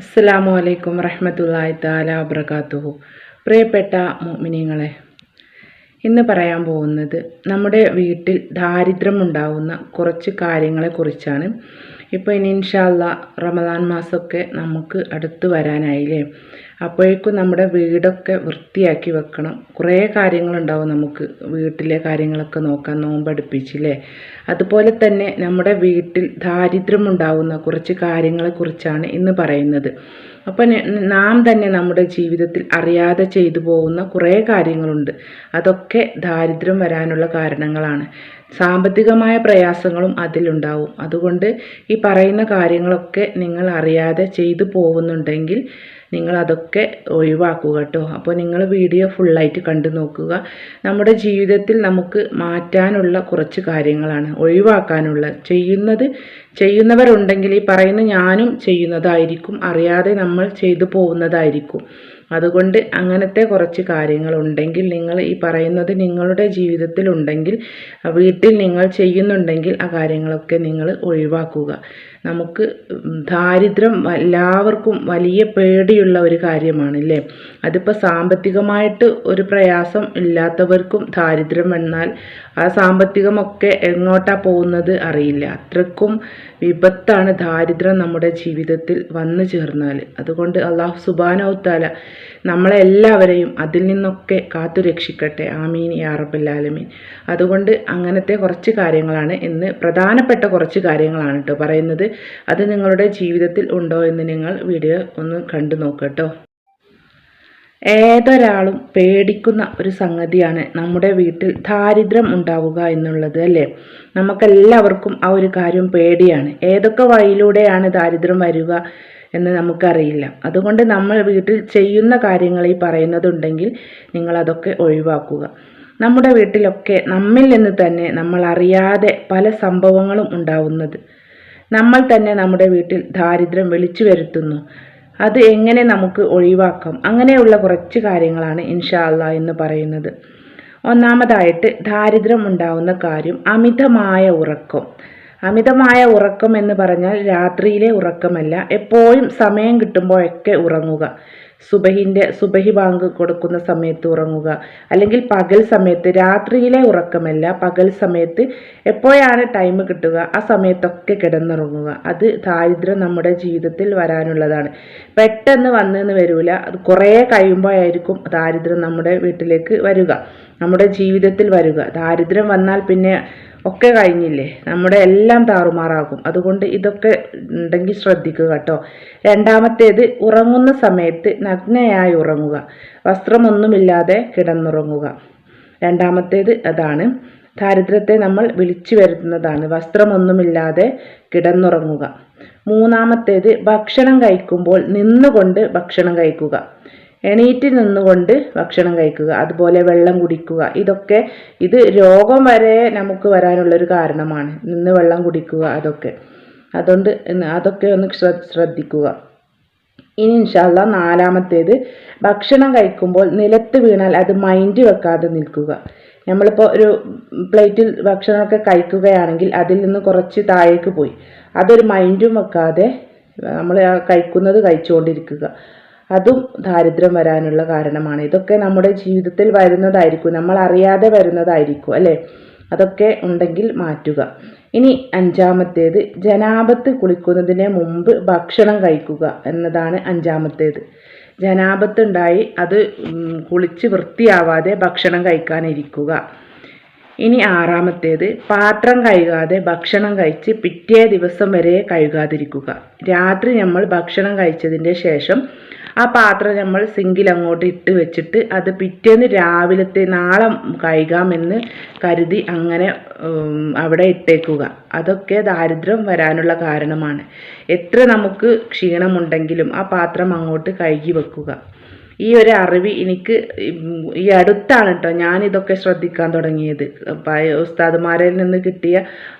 അസ്സലാമു അലൈക്കും റഹ്മത്തുള്ളാഹി താല അബ്രകാത്തുഹു പ്രിയപ്പെട്ട മുഅ്മിനീങ്ങളെ ഇന്ന് പറയാൻ പോകുന്നത് നമ്മുടെ വീട്ടിൽ ദാരിദ്ര്യം ഉണ്ടാവുന്ന കുറച്ച് കാര്യങ്ങളെക്കുറിച്ചാണ് ഇപ്പോൾ ഇനി ഇൻഷാല്ല റമദാൻ മാസമൊക്കെ നമുക്ക് അടുത്ത് വരാനായില്ലേ? അപ്പോഴേക്കും നമ്മുടെ വീടൊക്കെ വൃത്തിയാക്കി വെക്കണം. കുറേ കാര്യങ്ങളുണ്ടാവും നമുക്ക് വീട്ടിലെ കാര്യങ്ങളൊക്കെ നോക്കാൻ നോമ്പടുപ്പിച്ചില്ലേ? അതുപോലെ തന്നെ നമ്മുടെ വീട്ടിൽ ദാരിദ്ര്യം ഉണ്ടാവുന്ന കുറച്ച് കാര്യങ്ങളെക്കുറിച്ചാണ് ഇന്ന് പറയുന്നത്. അപ്പം നാം തന്നെ നമ്മുടെ ജീവിതത്തിൽ അറിയാതെ ചെയ്തു പോകുന്ന കുറേ കാര്യങ്ങളുണ്ട്. അതൊക്കെ ദാരിദ്ര്യം വരാനുള്ള കാരണങ്ങളാണ്. സാമ്പത്തികമായ പ്രയാസങ്ങളും അതിലുണ്ടാവും. അതുകൊണ്ട് ഈ പറയുന്ന കാര്യങ്ങളൊക്കെ നിങ്ങൾ അറിയാതെ ചെയ്തു പോകുന്നുണ്ടെങ്കിൽ നിങ്ങൾ അതൊക്കെ ഒഴിവാക്കുക കേട്ടോ. അപ്പോൾ നിങ്ങൾ വീഡിയോ ഫുള്ളായിട്ട് കണ്ടു നോക്കുക. നമ്മുടെ ജീവിതത്തിൽ നമുക്ക് മാറ്റാനുള്ള കുറച്ച് കാര്യങ്ങളാണ്. ഒഴിവാക്കാനുള്ള ചെയ്യുന്നത് ചെയ്യുന്നവരുണ്ടെങ്കിൽ ഈ പറയുന്ന ഞാനും ചെയ്യുന്നതായിരിക്കും. അറിയാതെ നമ്മൾ ചെയ്തു പോകുന്നതായിരിക്കും. അതുകൊണ്ട് അങ്ങനത്തെ കുറച്ച് കാര്യങ്ങളുണ്ടെങ്കിൽ നിങ്ങൾ ഈ പറയുന്നത് നിങ്ങളുടെ ജീവിതത്തിൽ ഉണ്ടെങ്കിൽ വീട്ടിൽ നിങ്ങൾ ചെയ്യുന്നുണ്ടെങ്കിൽ ആ കാര്യങ്ങളൊക്കെ നിങ്ങൾ ഒഴിവാക്കുക. നമുക്ക് ദാരിദ്ര്യം എല്ലാവർക്കും വലിയ പേടിയുള്ള ഒരു കാര്യമാണ് അല്ലേ അതിപ്പോൾ സാമ്പത്തികമായിട്ട് ഒരു പ്രയാസം ഇല്ലാത്തവർക്കും ദാരിദ്ര്യം വന്നാൽ ആ സാമ്പത്തികമൊക്കെ എങ്ങോട്ടാ പോകുന്നത് അറിയില്ല. അത്രക്കും വിപത്താണ് ദാരിദ്ര്യം നമ്മുടെ ജീവിതത്തിൽ വന്നു ചേർന്നാൽ. അതുകൊണ്ട് അള്ളാഹു സുബാനൗത്താല നമ്മളെല്ലാവരെയും അതിൽ നിന്നൊക്കെ കാത്തു രക്ഷിക്കട്ടെ. ആമീൻ യാ റബ്ബല്ലാലമീൻ അതുകൊണ്ട് അങ്ങനത്തെ കുറച്ച് കാര്യങ്ങളാണ്. ഇന്ന് പ്രധാനപ്പെട്ട കുറച്ച് കാര്യങ്ങളാണ് കേട്ടോ പറയുന്നത്. അത് നിങ്ങളുടെ ജീവിതത്തിൽ ഉണ്ടോ എന്ന് നിങ്ങൾ വീഡിയോ ഒന്ന് കണ്ടു നോക്കട്ടോ. ഏതൊരാളും പേടിക്കുന്ന ഒരു സംഗതിയാണ് നമ്മുടെ വീട്ടിൽ ദാരിദ്ര്യം ഉണ്ടാവുക എന്നുള്ളത് അല്ലേ? നമുക്കെല്ലാവർക്കും ആ ഒരു കാര്യം പേടിയാണ്. ഏതൊക്കെ വഴിയിലൂടെയാണ് ദാരിദ്ര്യം വരിക എന്ന് നമുക്കറിയില്ല. അതുകൊണ്ട് നമ്മൾ വീട്ടിൽ ചെയ്യുന്ന കാര്യങ്ങൾ ഈ പറയുന്നതുണ്ടെങ്കിൽ നിങ്ങളതൊക്കെ ഒഴിവാക്കുക. നമ്മുടെ വീട്ടിലൊക്കെ നമ്മിൽ നിന്ന് തന്നെ നമ്മൾ അറിയാതെ പല സംഭവങ്ങളും ഉണ്ടാവുന്നത്. നമ്മൾ തന്നെ നമ്മുടെ വീട്ടിൽ ദാരിദ്ര്യം വിളിച്ചു വരുത്തുന്നു. അത് എങ്ങനെ നമുക്ക് ഒഴിവാക്കാം? അങ്ങനെയുള്ള കുറച്ച് കാര്യങ്ങളാണ് ഇൻഷാ അല്ല എന്ന് പറയുന്നത്. ഒന്നാമതായിട്ട് ദാരിദ്ര്യം ഉണ്ടാവുന്ന കാര്യം അമിതമായ ഉറക്കം. അമിതമായ ഉറക്കം എന്ന് പറഞ്ഞാൽ രാത്രിയിലെ ഉറക്കമല്ല എപ്പോഴും സമയം കിട്ടുമ്പോഴൊക്കെ ഉറങ്ങുക. സുബഹിന്റെ സുബഹി ബാങ്ക് കൊടുക്കുന്ന സമയത്ത് ഉറങ്ങുക. അല്ലെങ്കിൽ പകൽ സമയത്ത് രാത്രിയിലെ ഉറക്കമല്ല പകൽ സമയത്ത് എപ്പോഴാണ് ടൈം കിട്ടുക ആ സമയത്തൊക്കെ കിടന്നുറങ്ങുക. അത് ദാരിദ്ര്യം നമ്മുടെ ജീവിതത്തിൽ വരാനുള്ളതാണ്. പെട്ടെന്ന് വന്നെന്ന് വരില്ല അത് കുറേ കഴിയുമ്പോഴായിരിക്കും ദാരിദ്ര്യം നമ്മുടെ വീട്ടിലേക്ക് വരിക. നമ്മുടെ ജീവിതത്തിൽ വരിക. ദാരിദ്ര്യം വന്നാൽ പിന്നെ ഒക്കെ കഴിഞ്ഞില്ലേ? നമ്മുടെ എല്ലാം താറുമാറാകും. അതുകൊണ്ട് ഇതൊക്കെ ഉണ്ടെങ്കിൽ ശ്രദ്ധിക്കുക കേട്ടോ. രണ്ടാമത്തേത് ഉറങ്ങുന്ന സമയത്ത് നഗ്നയായി ഉറങ്ങുക. വസ്ത്രമൊന്നുമില്ലാതെ കിടന്നുറങ്ങുക. രണ്ടാമത്തേത് അതാണ് ദാരിദ്ര്യത്തെ നമ്മൾ വിളിച്ചു വരുത്തുന്നതാണ്. വസ്ത്രമൊന്നുമില്ലാതെ കിടന്നുറങ്ങുക. മൂന്നാമത്തേത് ഭക്ഷണം കഴിക്കുമ്പോൾ നിന്നുകൊണ്ട് ഭക്ഷണം കഴിക്കുക. എണീറ്റ് നിന്നുകൊണ്ട് ഭക്ഷണം കഴിക്കുക അതുപോലെ വെള്ളം കുടിക്കുക. ഇതൊക്കെ ഇത് രോഗം വരെ നമുക്ക് വരാനുള്ളൊരു കാരണമാണ്. നിന്ന് വെള്ളം കുടിക്കുക അതൊക്കെ. അതുകൊണ്ട് അതൊക്കെ ഒന്ന് ശ്രദ്ധിക്കുക. ഇനി ഇൻഷാല്ല നാലാമത്തേത് ഭക്ഷണം കഴിക്കുമ്പോൾ നിലത്ത് വീണാൽ അത് മൈൻഡ് വെക്കാതെ നിൽക്കുക. നമ്മളിപ്പോൾ ഒരു പ്ലേറ്റിൽ ഭക്ഷണമൊക്കെ കഴിക്കുകയാണെങ്കിൽ അതിൽ നിന്ന് കുറച്ച് താഴേക്ക് പോയി. അതൊരു മൈൻഡും വെക്കാതെ നമ്മൾ കഴിക്കുന്നത് കഴിച്ചുകൊണ്ടിരിക്കുക. അതും ദാരിദ്ര്യം വരാനുള്ള കാരണമാണ്. ഇതൊക്കെ നമ്മുടെ ജീവിതത്തിൽ വരുന്നതായിരിക്കും. നമ്മൾ അറിയാതെ വരുന്നതായിരിക്കും അല്ലേ? അതൊക്കെ ഉണ്ടെങ്കിൽ മാറ്റുക. ഇനി അഞ്ചാമത്തേത് ജനാപത്ത് കുളിക്കുന്നതിന് മുമ്പ് ഭക്ഷണം കഴിക്കുക എന്നതാണ് അഞ്ചാമത്തേത്. ജനാപത്ത് ഉണ്ടായി അത് കുളിച്ച് വൃത്തിയാവാതെ ഭക്ഷണം കഴിക്കാനിരിക്കുക. ഇനി ആറാമത്തേത് പാത്രം കഴുകാതെ ഭക്ഷണം കഴിച്ച് പിറ്റേ ദിവസം വരെ കഴുകാതിരിക്കുക. രാത്രി നമ്മൾ ഭക്ഷണം കഴിച്ചതിന്റെ ശേഷം ആ പാത്രം നമ്മൾ സിങ്കിൽ അങ്ങോട്ട് ഇട്ട് വെച്ചിട്ട് അത് പിറ്റേന്ന് രാവിലത്തെ നാളെ കഴുകാമെന്ന് കരുതി അങ്ങനെ അവിടെ ഇട്ടേക്കുക. അതൊക്കെ ദാരിദ്ര്യം വരാനുള്ള കാരണമാണ്. എത്ര നമുക്ക് ക്ഷീണമുണ്ടെങ്കിലും ആ പാത്രം അങ്ങോട്ട് കഴുകി വെക്കുക. ഈ ഒരു അറിവ് എനിക്ക് ഈ അടുത്താണ് കേട്ടോ ഞാനിതൊക്കെ ശ്രദ്ധിക്കാൻ തുടങ്ങിയത്. ഉസ്താദ്മാരിൽ നിന്ന് കിട്ടിയ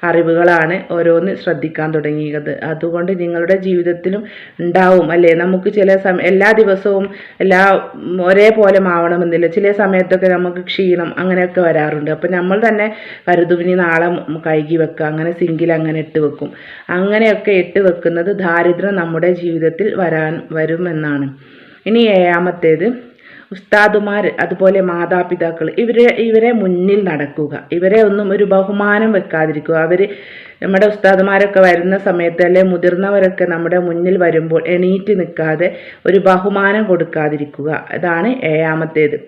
അറിവുകളാണ് ഓരോന്ന് ശ്രദ്ധിക്കാൻ തുടങ്ങിയത്. അതുകൊണ്ട് നിങ്ങളുടെ ജീവിതത്തിലും ഉണ്ടാവും അല്ലേ? നമുക്ക് ചില സമയം എല്ലാ ദിവസവും എല്ലാ ഒരേപോലെ ആവണമെന്നില്ല ചില സമയത്തൊക്കെ നമുക്ക് ക്ഷീണം അങ്ങനെയൊക്കെ വരാറുണ്ട്. അപ്പം നമ്മൾ തന്നെ കരുതും നാളെ കഴുകി വെക്കുക. അങ്ങനെ സിങ്കിൽ അങ്ങനെ ഇട്ട് വെക്കും. അങ്ങനെയൊക്കെ ഇട്ട് വെക്കുന്നത് ദാരിദ്ര്യം നമ്മുടെ ജീവിതത്തിൽ വരാൻ വരുമെന്നാണ്. ഇനി ഏഴാമത്തേത് ഉസ്താദുമാർ അതുപോലെ മാതാപിതാക്കൾ ഇവരെ ഇവരെ മുന്നിൽ നടക്കുക. ഇവരെ ഒന്നും ഒരു ബഹുമാനം വെക്കാതിരിക്കുക. അവർ നമ്മുടെ ഉസ്താദുമാരൊക്കെ വരുന്ന സമയത്ത് അല്ലെ മുതിർന്നവരൊക്കെ നമ്മുടെ മുന്നിൽ വരുമ്പോൾ എണീറ്റ് നിൽക്കാതെ ഒരു ബഹുമാനം കൊടുക്കാതിരിക്കുക. അതാണ് ഏഴാമത്തേത്.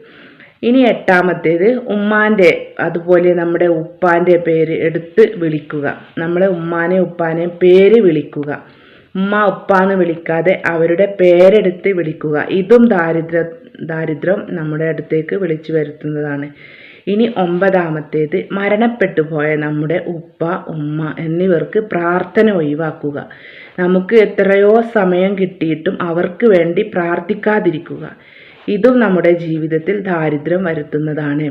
ഇനി എട്ടാമത്തേത് ഉമ്മാന്റെ അതുപോലെ നമ്മുടെ ഉപ്പാന്റെ പേര് എടുത്ത് വിളിക്കുക. നമ്മളെ ഉമ്മാനെ ഉപ്പാനെ പേര് വിളിക്കുക. ഉമ്മ ഉപ്പ എന്ന് വിളിക്കാതെ അവരുടെ പേരെടുത്ത് വിളിക്കുക. ഇതും ദാരിദ്ര്യ ദാരിദ്ര്യം നമ്മുടെ അടുത്തേക്ക് വിളിച്ചു വരുത്തുന്നതാണ്. ഇനി ഒമ്പതാമത്തേത് മരണപ്പെട്ടു പോയ നമ്മുടെ ഉപ്പ ഉമ്മ എന്നിവർക്ക് പ്രാർത്ഥന ഒഴിവാക്കുക. നമുക്ക് എത്രയോ സമയം കിട്ടിയിട്ടും അവർക്ക് വേണ്ടി പ്രാർത്ഥിക്കാതിരിക്കുക. ഇതും നമ്മുടെ ജീവിതത്തിൽ ദാരിദ്ര്യം വരുത്തുന്നതാണ്.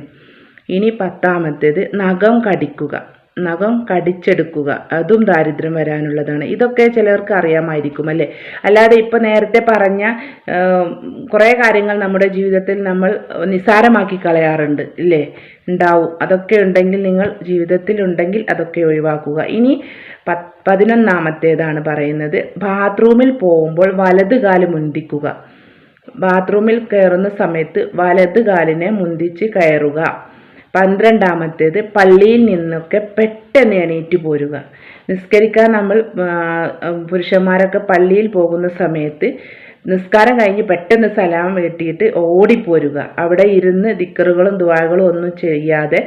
ഇനി പത്താമത്തേത് നഖം കടിക്കുക. നഖം കടിച്ചെടുക്കുക. അതും ദാരിദ്ര്യം വരാനുള്ളതാണ്. ഇതൊക്കെ ചിലർക്ക് അറിയാമായിരിക്കും അല്ലേ? അല്ലാതെ ഇപ്പം നേരത്തെ പറഞ്ഞ കുറേ കാര്യങ്ങൾ നമ്മുടെ ജീവിതത്തിൽ നമ്മൾ നിസ്സാരമാക്കി കളയാറുണ്ട് ഇല്ലേ? ഉണ്ടാവും. അതൊക്കെ ഉണ്ടെങ്കിൽ നിങ്ങൾ ജീവിതത്തിൽ ഉണ്ടെങ്കിൽ അതൊക്കെ ഒഴിവാക്കുക. ഇനി പ പതിനൊന്നാമത്തേതാണ് പറയുന്നത്. ബാത്റൂമിൽ പോകുമ്പോൾ വലത് കാൽ മുന്തിക്കുക. ബാത്റൂമിൽ കയറുന്ന സമയത്ത് വലത് കാലിനെ മുന്തിച്ച് കയറുക. പന്ത്രണ്ടാമത്തേത് പള്ളിയിൽ നിന്നൊക്കെ പെട്ടെന്ന് എണീറ്റ് പോരുക. നിസ്കരിക്കാൻ നമ്മൾ പുരുഷന്മാരൊക്കെ പള്ളിയിൽ പോകുന്ന സമയത്ത് നിസ്കാരം കഴിഞ്ഞ് പെട്ടെന്ന് സലാം വെട്ടിയിട്ട് ഓടിപ്പോരുക. അവിടെ ഇരുന്ന് ദിക്കറുകളും ദുവാകളും ഒന്നും ചെയ്യാതെ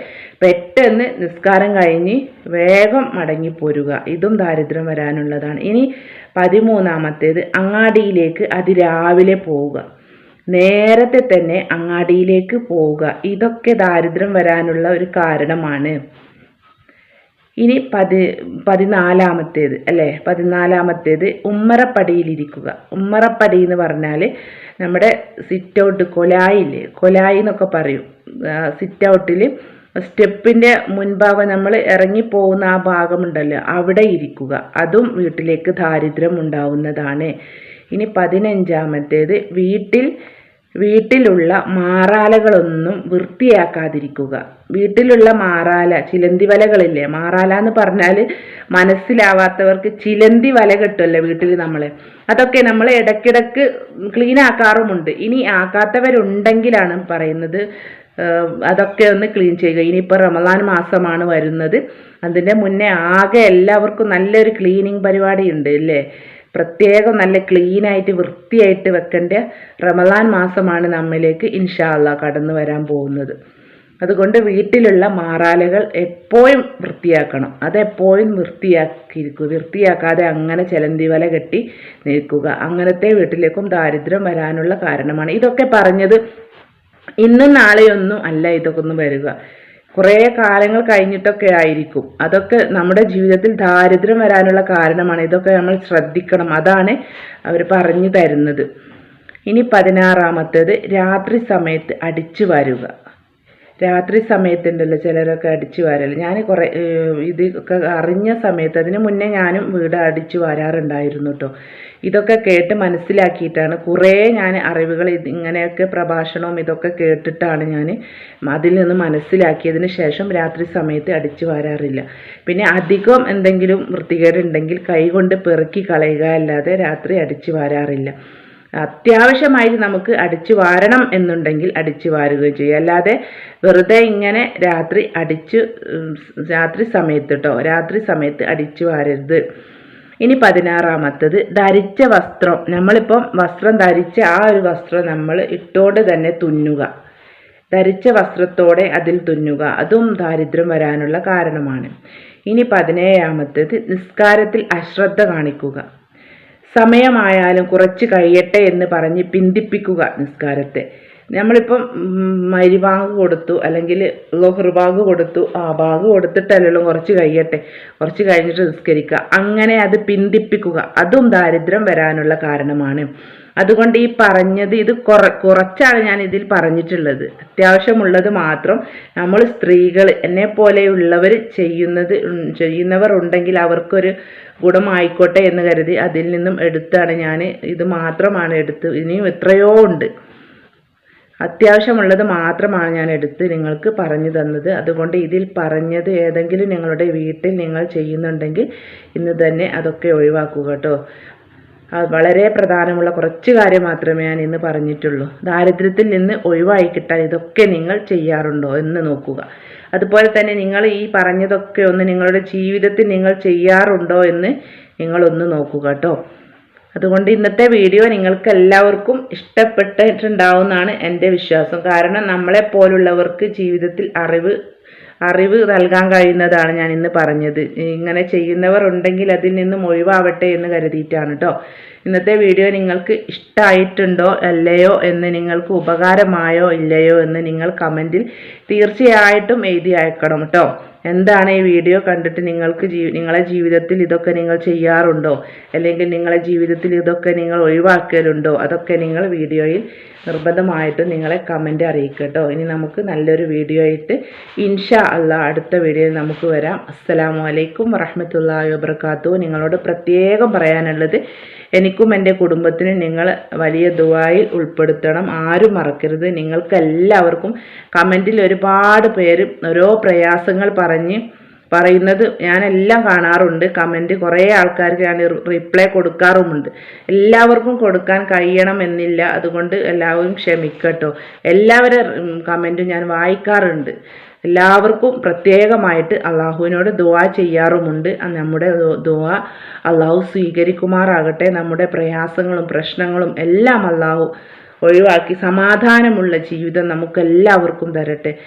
പെട്ടെന്ന് നിസ്കാരം കഴിഞ്ഞ് വേഗം മടങ്ങിപ്പോരുക. ഇതും ദാരിദ്ര്യം വരാനുള്ളതാണ്. ഇനി പതിമൂന്നാമത്തേത് അങ്ങാടിയിലേക്ക് അതിരാവിലെ പോവുക. നേരത്തെ തന്നെ അങ്ങാടിയിലേക്ക് പോവുക. ഇതൊക്കെ ദാരിദ്ര്യം വരാനുള്ള ഒരു കാരണമാണ്. ഇനി പതി പതിനാലാമത്തേത് അല്ലേ? പതിനാലാമത്തേത് ഉമ്മറപ്പടിയിലിരിക്കുക. ഉമ്മറപ്പടി എന്ന് പറഞ്ഞാൽ നമ്മുടെ സിറ്റ് ഔട്ട് കൊലായില്ലേ? കൊലായി എന്നൊക്കെ പറയും. സിറ്റ് ഔട്ടിൽ സ്റ്റെപ്പിന്റെ മുൻഭാഗം നമ്മൾ ഇറങ്ങിപ്പോകുന്ന ആ ഭാഗമുണ്ടല്ലോ അവിടെ ഇരിക്കുക. അതും വീട്ടിലേക്ക് ദാരിദ്ര്യം ഉണ്ടാവുന്നതാണ്. ഇനി പതിനഞ്ചാമത്തേത് വീട്ടിൽ വീട്ടിലുള്ള മാറാലകളൊന്നും വൃത്തിയാക്കാതിരിക്കുക. വീട്ടിലുള്ള മാറാല ചിലന്തി വലകളില്ലേ മാറാല എന്ന് പറഞ്ഞാൽ മനസ്സിലാവാത്തവർക്ക് ചിലന്തി വല കിട്ടുമല്ലോ വീട്ടിൽ നമ്മൾ അതൊക്കെ നമ്മൾ ഇടയ്ക്കിടയ്ക്ക് ക്ലീൻ ആക്കാറുമുണ്ട്. ഇനി ആക്കാത്തവരുണ്ടെങ്കിലാണ് പറയുന്നത് അതൊക്കെ ഒന്ന് ക്ലീൻ ചെയ്യുക. ഇനിയിപ്പോൾ റമദാൻ മാസമാണ് വരുന്നത്. അതിന്റെ മുന്നേ ആകെ എല്ലാവർക്കും നല്ലൊരു ക്ലീനിങ് പരിപാടി ഉണ്ട് അല്ലേ പ്രത്യേകം നല്ല ക്ലീനായിട്ട് വൃത്തിയായിട്ട് വെക്കേണ്ട റമദാൻ മാസമാണ് നമ്മിലേക്ക് ഇൻഷാല്ല കടന്നു വരാൻ പോകുന്നത്. അതുകൊണ്ട് വീട്ടിലുള്ള മാറാലകൾ എപ്പോഴും വൃത്തിയാക്കണം. അതെപ്പോഴും വൃത്തിയാക്കിയിരിക്കുക വൃത്തിയാക്കാതെ അങ്ങനെ ചെലന്തി വല കെട്ടി നിൽക്കുക. അങ്ങനത്തെ വീട്ടിലേക്കും ദാരിദ്ര്യം വരാനുള്ള കാരണമാണ്. ഇതൊക്കെ പറഞ്ഞത് ഇന്നും നാളെയൊന്നും അല്ല ഇതൊക്കെ ഒന്ന് വരിക. കുറേ കാലങ്ങൾ കഴിഞ്ഞിട്ടൊക്കെ ആയിരിക്കും. അതൊക്കെ നമ്മുടെ ജീവിതത്തിൽ ദാരിദ്ര്യം വരാനുള്ള കാരണമാണ്. ഇതൊക്കെ നമ്മൾ ശ്രദ്ധിക്കണം. അതാണ് അവർ പറഞ്ഞു തരുന്നത്. ഇനി പതിനാറാമത്തേത് രാത്രി സമയത്ത് അടിച്ചു വരുക. രാത്രി സമയത്തുണ്ടല്ലോ ചിലരൊക്കെ അടിച്ചു വാരൽ ഞാൻ കുറേ ഇത് ഒക്കെ അറിഞ്ഞ സമയത്ത് അതിന് മുന്നേ ഞാനും വീട് അടിച്ചു വാരാറുണ്ടായിരുന്നു കേട്ടോ ഇതൊക്കെ കേട്ട് മനസ്സിലാക്കിയിട്ടാണ് കുറേ ഞാൻ അറിവുകൾ ഇങ്ങനെയൊക്കെ പ്രഭാഷണവും ഇതൊക്കെ കേട്ടിട്ടാണ് ഞാൻ അതിൽ നിന്ന് മനസ്സിലാക്കിയതിന് ശേഷം രാത്രി സമയത്ത് അടിച്ചു വാരാറില്ല. പിന്നെ അധികം എന്തെങ്കിലും വൃത്തികേടുണ്ടെങ്കിൽ കൈകൊണ്ട് പെറുക്കി കളയുക അല്ലാതെ രാത്രി അടിച്ചു വാരാറില്ല. അത്യാവശ്യമായി നമുക്ക് അടിച്ചു വാരണം എന്നുണ്ടെങ്കിൽ അടിച്ചു വാരുകയും ചെയ്യും. അല്ലാതെ വെറുതെ ഇങ്ങനെ രാത്രി അടിച്ചു രാത്രി സമയത്ത് കേട്ടോ രാത്രി സമയത്ത് അടിച്ചു വാരരുത്. ഇനി പതിനാറാമത്തത് ധരിച്ച വസ്ത്രം. നമ്മളിപ്പം വസ്ത്രം ധരിച്ച ആ ഒരു വസ്ത്രം നമ്മൾ ഇട്ടോണ്ട് തന്നെ തുന്നുക. ധരിച്ച വസ്ത്രത്തോടെ അതിൽ തുന്നുക. അതും ദാരിദ്ര്യം വരാനുള്ള കാരണമാണ്. ഇനി പതിനേഴാമത്തത് നിസ്കാരത്തിൽ അശ്രദ്ധ കാണിക്കുക. സമയമായാലും കുറച്ച് കഴിയട്ടെ എന്ന് പറഞ്ഞ് പിന്തിപ്പിക്കുക നിസ്കാരത്തെ. നമ്മളിപ്പം മരിവാങ്ക് കൊടുത്തു അല്ലെങ്കിൽ ലോഹർ കൊടുത്തു ആ ബാഗ് കൊടുത്തിട്ടല്ലല്ലോ കുറച്ച് കഴിയട്ടെ കുറച്ച് കഴിഞ്ഞിട്ട് നിസ്കരിക്കുക. അങ്ങനെ അത് പിന്തിപ്പിക്കുക. അതും ദാരിദ്ര്യം വരാനുള്ള കാരണമാണ്. അതുകൊണ്ട് ഈ പറഞ്ഞത് ഇത് കുറ കുറച്ചാണ് ഞാൻ ഇതിൽ പറഞ്ഞിട്ടുള്ളത്. അത്യാവശ്യമുള്ളത് മാത്രം നമ്മൾ സ്ത്രീകൾ എന്നെ പോലെയുള്ളവർ ചെയ്യുന്നത് ചെയ്യുന്നവർ ഉണ്ടെങ്കിൽ അവർക്കൊരു ഗുണമായിക്കോട്ടെ എന്ന് കരുതി അതിൽ നിന്നും എടുത്താണ് ഞാൻ ഇത് മാത്രമാണ് എടുത്ത്. ഇനിയും എത്രയോ ഉണ്ട്. അത്യാവശ്യമുള്ളത് മാത്രമാണ് ഞാൻ എടുത്ത് നിങ്ങൾക്ക് പറഞ്ഞു തന്നത്. അതുകൊണ്ട് ഇതിൽ പറഞ്ഞത് ഏതെങ്കിലും നിങ്ങളുടെ വീട്ടിൽ നിങ്ങൾ ചെയ്യുന്നുണ്ടെങ്കിൽ ഇന്ന് തന്നെ അതൊക്കെ ഒഴിവാക്കുക കേട്ടോ. വളരെ പ്രധാനമുള്ള കുറച്ച് കാര്യം മാത്രമേ ഞാൻ ഇന്ന് പറഞ്ഞിട്ടുള്ളൂ. ദാരിദ്ര്യത്തിൽ നിന്ന് ഒഴിവായി കിട്ടാൻ ഇതൊക്കെ നിങ്ങൾ ചെയ്യാറുണ്ടോ എന്ന് നോക്കുക. അതുപോലെ തന്നെ നിങ്ങൾ ഈ പറഞ്ഞതൊക്കെ ഒന്ന് നിങ്ങളുടെ ജീവിതത്തിൽ നിങ്ങൾ ചെയ്യാറുണ്ടോ എന്ന് നിങ്ങളൊന്ന് നോക്കുക കേട്ടോ. അതുകൊണ്ട് ഇന്നത്തെ വീഡിയോ നിങ്ങൾക്ക് എല്ലാവർക്കും ഇഷ്ടപ്പെട്ടിട്ടുണ്ടാവുമെന്നാണ് എന്റെ വിശ്വാസം. കാരണം നമ്മളെ പോലുള്ളവർക്ക് ജീവിതത്തിൽ അറിവ് അറിവ് നൽകാൻ കഴിയുന്നതാണ് ഞാൻ ഇന്ന് പറഞ്ഞത്. ഇങ്ങനെ ചെയ്യുന്നവർ ഉണ്ടെങ്കിൽ അതിൽ നിന്നും ഒഴിവാവട്ടെ എന്ന് കരുതിയിട്ടാണ് കേട്ടോ. ഇന്നത്തെ വീഡിയോ നിങ്ങൾക്ക് ഇഷ്ടമായിട്ടുണ്ടോ അല്ലയോ എന്ന് നിങ്ങൾക്ക് ഉപകാരമായോ ഇല്ലയോ എന്ന് നിങ്ങൾ കമന്റിൽ തീർച്ചയായിട്ടും എഴുതി അയക്കണം കേട്ടോ എന്താണ് ഈ വീഡിയോ കണ്ടിട്ട് നിങ്ങൾക്ക് ജീ നിങ്ങളെ ജീവിതത്തിൽ ഇതൊക്കെ നിങ്ങൾ ചെയ്യാറുണ്ടോ? അല്ലെങ്കിൽ നിങ്ങളെ ജീവിതത്തിൽ ഇതൊക്കെ നിങ്ങൾ ഒഴിവാക്കലുണ്ടോ? അതൊക്കെ നിങ്ങൾ വീഡിയോയിൽ നിർബന്ധമായിട്ടും നിങ്ങളെ കമന്റ് അറിയിക്കട്ടോ കേട്ടോ ഇനി നമുക്ക് നല്ലൊരു വീഡിയോ ആയിട്ട് ഇൻഷാ അല്ല അടുത്ത വീഡിയോയിൽ നമുക്ക് വരാം. അസ്സലാമു അലൈക്കും വറഹ്മത്തുള്ളാഹി വബർക്കാത്തു നിങ്ങളോട് പ്രത്യേകം പറയാനുള്ളത് എനിക്കും എന്റെ കുടുംബത്തിനും നിങ്ങൾ വലിയ ദുബായിൽ ഉൾപ്പെടുത്തണം. ആരും മറക്കരുത്. നിങ്ങൾക്ക് എല്ലാവർക്കും കമന്റിൽ ഒരുപാട് പേര് ഓരോ പ്രയാസങ്ങൾ പറഞ്ഞ് പറയുന്നത് ഞാനെല്ലാം കാണാറുണ്ട്. കമന്റ് കുറേ ആൾക്കാർക്ക് ഞാൻ റിപ്ലൈ കൊടുക്കാറുമുണ്ട്. എല്ലാവർക്കും കൊടുക്കാൻ കഴിയണമെന്നില്ല അതുകൊണ്ട് എല്ലാവരും ക്ഷമിക്കട്ടോ. എല്ലാവരുടെ കമന്റും ഞാൻ വായിക്കാറുണ്ട്. എല്ലാവർക്കും പ്രത്യേകമായിട്ട് അള്ളാഹുവിനോട് ദുവാ ചെയ്യാറുമുണ്ട്. നമ്മുടെ ദുവാ അള്ളാഹു സ്വീകരിക്കുമാറാകട്ടെ. നമ്മുടെ പ്രയാസങ്ങളും പ്രശ്നങ്ങളും എല്ലാം അള്ളാഹു ഒഴിവാക്കി സമാധാനമുള്ള ജീവിതം നമുക്കെല്ലാവർക്കും തരട്ടെ.